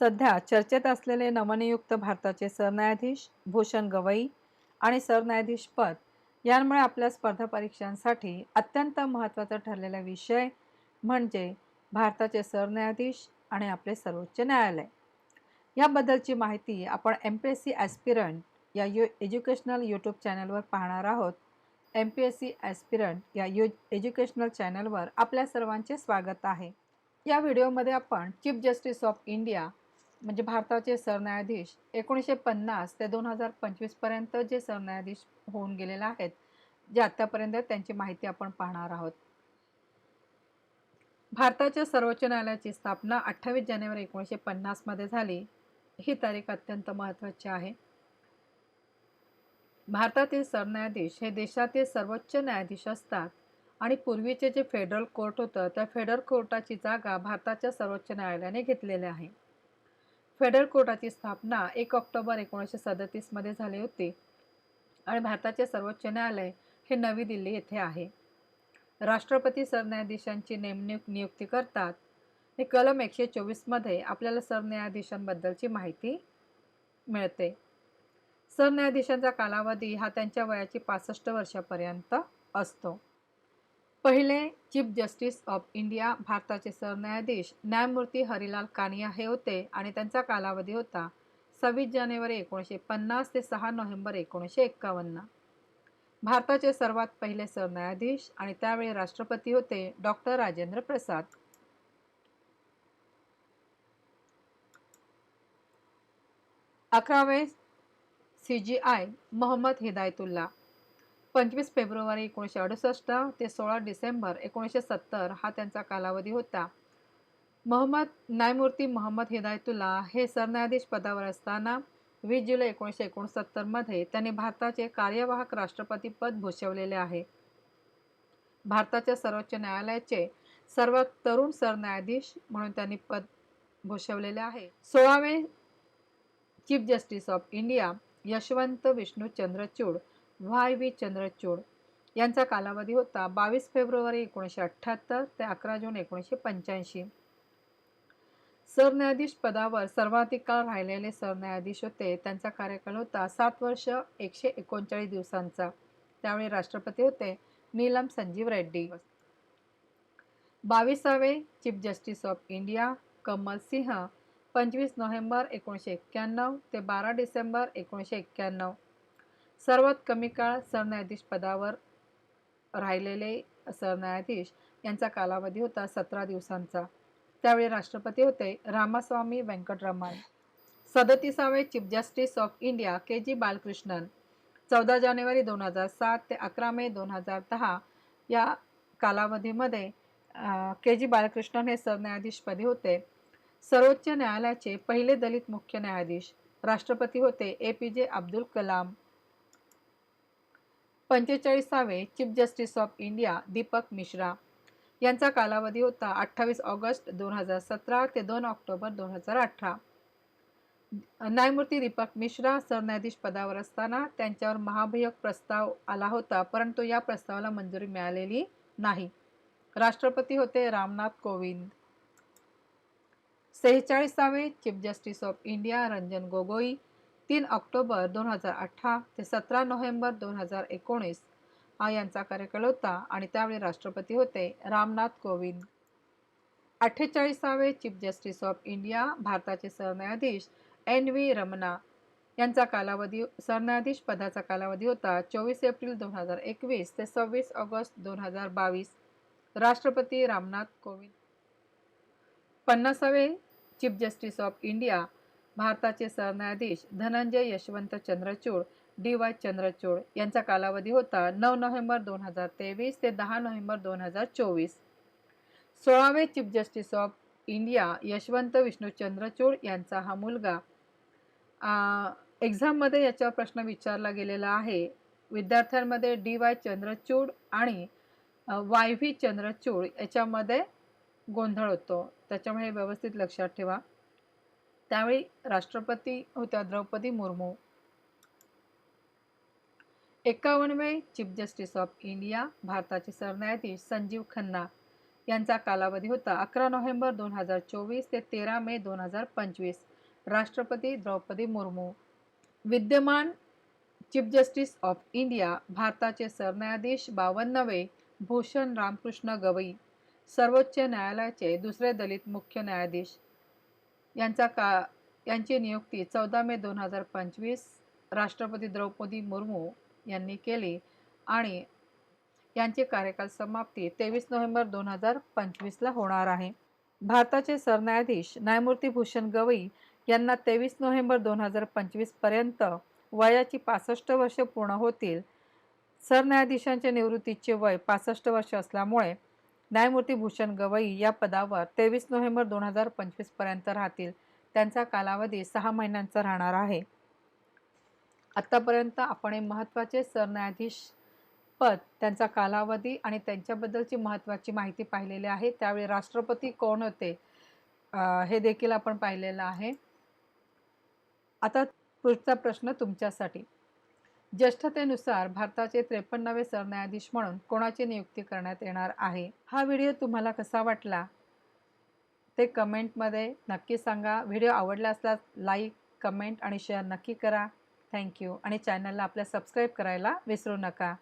सध्या चर्चेत असलेले नवनियुक्त भारताचे सरन्यायाधीश भूषण गवई आणि सरन्यायाधीश पद यांमुळे आपल्या स्पर्धा परीक्षांसाठी अत्यंत महत्त्वाचा ठरलेला विषय म्हणजे भारताचे सरन्यायाधीश आणि आपले सर्वोच्च न्यायालय. याबद्दलची माहिती आपण M P S C aspirant या यू एज्युकेशनल यूट्यूब चॅनलवर पाहणार आहोत. M P S C aspirant या यू एज्युकेशनल चॅनलवर आपल्या सर्वांचे स्वागत आहे. या व्हिडिओमध्ये आपण चीफ जस्टिस ऑफ इंडिया म्हणजे भारताचे सरन्यायाधीश एकोणीसशे पन्नास ते दोन हजार पंचवीसपर्यंत जे सरन्यायाधीश होऊन गेलेले आहेत जे आत्तापर्यंत त्यांची माहिती आपण पाहणार आहोत. भारताच्या सर्वोच्च न्यायालयाची स्थापना अठ्ठावीस जानेवारी एकोणीसशे पन्नासमध्ये झाली. ही तारीख अत्यंत महत्त्वाची आहे. भारतातील सरन्यायाधीश हे देशातील सर्वोच्च न्यायाधीश असतात आणि पूर्वीचे जे फेडरल कोर्ट होतं त्या फेडरल कोर्टाची जागा भारताच्या सर्वोच्च न्यायालयाने घेतलेली आहे. फेडरल कोर्टाची स्थापना एक ऑक्टोबर एकोणीसशे सदतीसमध्ये झाली होती. आणि भारताचे सर्वोच्च न्यायालय हे नवी दिल्ली येथे आहे. राष्ट्रपती सरन्यायाधीशांची नेमणूक नियुक्ती करतात. हे कलम एकशे चोवीसमध्ये आपल्याला सरन्यायाधीशांबद्दलची माहिती मिळते. सरन्यायाधीशांचा कालावधी हा त्यांच्या वयाची पासष्ट वर्षापर्यंत असतो. पहिले चीफ जस्टिस ऑफ इंडिया भारताचे सरन्यायाधीश न्यायमूर्ती हरिलाल कानिया हे होते आणि त्यांचा कालावधी होता सव्वीस जानेवारी एकोणीसशे पन्नास ते सहा नोव्हेंबर एकोणीसशे एक्कावन्न. भारताचे सर्वात पहिले सरन्यायाधीश आणि त्यावेळी राष्ट्रपती होते डॉक्टर राजेंद्र प्रसाद. अकरावे C J I Mohammad Hidayatullah. पंचवीस फेब्रुवारी एकोणीसशे अडुसष्ट ते सोळा डिसेंबर एकोणीसशे सत्तर हा त्यांचा कालावधी होता. मोहम्मद न्यायमूर्ती मोहम्मद हिदायतुल्ला हे सरन्यायाधीश पदावर असताना वीस जुलै एकोणीसशे एकोणसत्तरमध्ये त्यांनी भारताचे कार्यवाहक राष्ट्रपती पद भूषवलेले आहे. भारताच्या सर्वोच्च न्यायालयाचे सर्वात तरुण सरन्यायाधीश म्हणून त्यांनी पद भूषवलेले आहे. सोळावे chief justice of India Yashwant Vishnu Chandrachud Y V Chandrachud यांचा कालावधी होता बावीस फेब्रुवारी एकोणीसशे अठ्ठ्याहत्तर ते अकरा जून एकोणीसशे पंच्याऐंशी. सरन्यायाधीश पदावर सर्वाधिक काळ राहिलेले सरन्यायाधीश होते. त्यांचा कार्यकाल होता सात वर्ष एकशे एकोणचाळीस दिवसांचा. त्यावेळी राष्ट्रपती होते Neelam Sanjiva Reddy. बावीसावे chief justice of India Kamal Singh पंचवीस नोव्हेंबर एकोणीसशे एक्क्याण्णव ते बारा डिसेंबर एकोणीसशे एक्क्याण्णव. सर्वात कमी काळ सरन्यायाधीश पदावर राहिलेले सरन्यायाधीश यांचा कालावधी होता सतरा दिवसांचा. त्यावेळी राष्ट्रपती होते Ramaswamy Venkataraman. सदतीसावे chief justice of India K G Balakrishnan. चौदा जानेवारी दोन हजार सात ते अकरा मे दोन हजार दहा या कालावधीमध्ये के जी बालकृष्णन हे सरन्यायाधीशपदी होते. सर्वोच्च न्यायालयाचे पहिले दलित मुख्य न्यायाधीश राष्ट्रपती होते A P J Abdul Kalam. पंचेचाळीसावे chief justice of India Deepak Mishra यांचा कालावधी होता अठ्ठावीस ऑगस्ट दोन हजार सतरा ते दोन ऑक्टोबर दोन हजार अठरा. न्यायमूर्ती दीपक मिश्रा सरन्यायाधीश पदावर असताना त्यांच्यावर महाभियोग प्रस्ताव आला होता परंतु या प्रस्तावाला मंजुरी मिळालेली नाही. राष्ट्रपती होते Ramnath Kovind. सेहेचाळीसावे chief justice of India Ranjan Gogoi तीन ऑक्टोबर दोन हजार अठरा ते सतरा नोव्हेंबर दोन हजार एकोणीस हा यांचा कार्यकाळ होता आणि त्यावेळी राष्ट्रपती होते रामनाथ कोविंद. अठ्ठेचाळीसावे चीफ जस्टिस ऑफ इंडिया भारताचे सरन्यायाधीश एन व्ही रमना यांचा कालावधी सरन्यायाधीश पदाचा कालावधी होता चोवीस एप्रिल दोन हजार एकवीस ते सव्वीस ऑगस्ट दोन हजार बावीस. राष्ट्रपती रामनाथ कोविंद. पन्नासावे चीफ जस्टिस ऑफ इंडिया भारताचे सरन्यायाधीश धनंजय यशवंत चंद्रचूड डी वाय चंद्रचूड यांचा कालावधी होता नऊ नोव्हेंबर दोन हजार तेवीस ते दहा नोव्हेंबर दोन हजार चोवीस. सोळावे chief justice of India Yashwant Vishnu Chandrachud यांचा हा मुलगा एक्झाममध्ये याच्यावर प्रश्न विचारला गेलेला आहे. विद्यार्थ्यांमध्ये डी वाय चंद्रचूड आणि वाय व्ही चंद्रचूड याच्यामध्ये गोंधळ होतो. त्याच्यामुळे व्यवस्थित लक्षात ठेवा. त्यावेळी राष्ट्रपती होत्या द्रौपदी मुर्मू. एकावन्नवे चीफ जस्टिस ऑफ इंडिया भारताचे सरन्यायाधीश संजीव खन्ना यांचा कालावधी होता अकरा नोव्हेंबर दोन हजार चोवीस ते तेरा मे दोन हजार पंचवीस. राष्ट्रपती द्रौपदी मुर्मू. विद्यमान चीफ जस्टिस ऑफ इंडिया भारताचे सरन्यायाधीश बावन्नवे भूषण रामकृष्ण गवई. सर्वोच्च न्यायालयाचे दुसरे दलित मुख्य न्यायाधीश यांचा का यांची नियुक्ती चौदा मे दोन हजार पंचवीस राष्ट्रपती द्रौपदी मुर्मू यांनी केली आणि यांची कार्यकाल समाप्ती तेवीस नोव्हेंबर दोन हजार पंचवीसला होणार आहे. भारताचे सरन्यायाधीश न्यायमूर्ती भूषण गवई यांना तेवीस नोव्हेंबर दोन हजार पंचवीसपर्यंत वयाची पासष्ट वर्ष पूर्ण होतील. सरन्यायाधीशांच्या निवृत्तीचे वय पासष्ट वर्ष असल्यामुळे न्यायमूर्ती भूषण गवई या पदावर तेवीस नोव्हेंबर दोन हजार पंचवीसपर्यंत राहतील. त्यांचा कालावधी सहा महिन्यांचा राहणार आहे. आत्तापर्यंत आपण हे महत्त्वाचे सरन्यायाधीश पद त्यांचा कालावधी आणि त्यांच्याबद्दलची महत्त्वाची माहिती पाहिलेली आहे. त्यावेळी राष्ट्रपती कोण होते हे देखील आपण पाहिलेलं आहे. आता पुढचा प्रश्न तुमच्यासाठी. ज्येष्ठतेनुसार भारताचे त्रेपन्नावे सरन्यायाधीश म्हणून कोणाची नियुक्ती करण्यात येणार आहे? हा व्हिडिओ तुम्हाला कसा वाटला? ते कमेंटमध्ये नक्की सांगा. व्हिडिओ आवडला असल्यास लाईक कमेंट आणि शेअर नक्की करा. थँक्यू. आणि चॅनलला आपल्या सबस्क्राईब करायला विसरू नका.